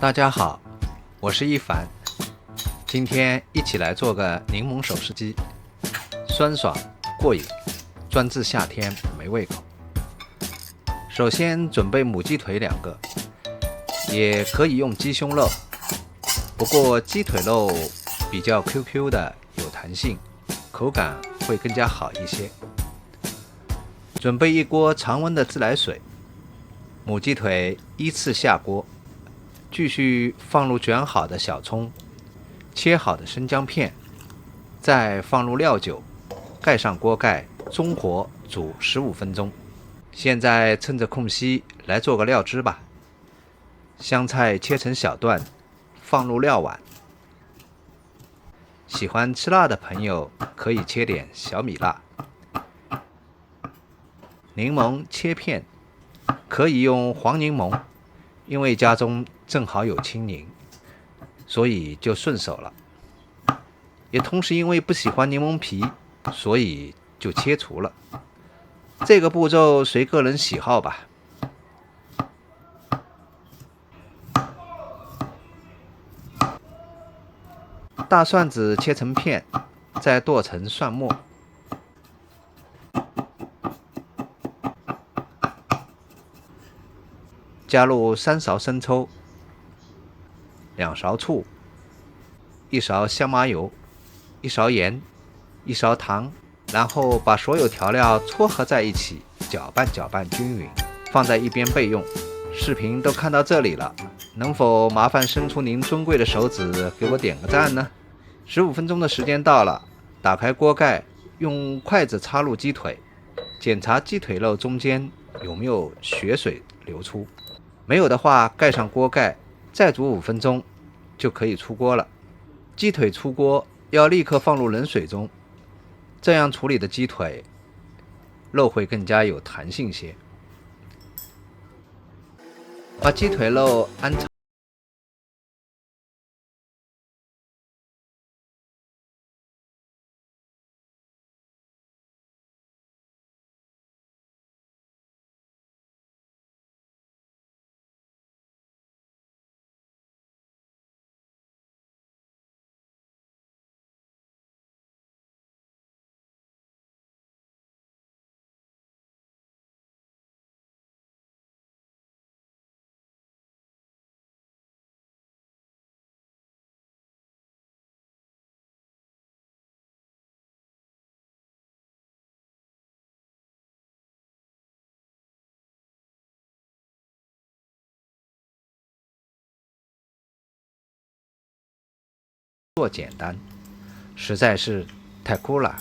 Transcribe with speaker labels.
Speaker 1: 大家好，我是一凡，今天一起来做个柠檬手撕鸡，酸爽过瘾，专治夏天没胃口。首先准备母鸡腿两个，也可以用鸡胸肉，不过鸡腿肉比较 Q Q 的，有弹性，口感会更加好一些。准备一锅常温的自来水，母鸡腿依次下锅。继续放入卷好的小葱，切好的生姜片，再放入料酒，盖上锅盖，中火煮十五分钟。现在趁着空隙来做个料汁吧。香菜切成小段，放入料碗。喜欢吃辣的朋友可以切点小米辣。柠檬切片，可以用黄柠檬。因为家中正好有青柠，所以就顺手了。也同时因为不喜欢柠檬皮，所以就切除了。这个步骤随个人喜好吧。大蒜子切成片，再剁成蒜末。加入三勺生抽，两勺醋，一勺香麻油，一勺盐，一勺糖，然后把所有调料撮合在一起，搅拌搅拌均匀，放在一边备用。视频都看到这里了，能否麻烦伸出您尊贵的手指给我点个赞呢？十五分钟的时间到了，打开锅盖，用筷子插入鸡腿，检查鸡腿肉中间有没有血水流出。没有的话，盖上锅盖，再煮五分钟，就可以出锅了。鸡腿出锅要立刻放入冷水中，这样处理的鸡腿肉会更加有弹性些。把鸡腿肉安。做简单，实在是太酷了。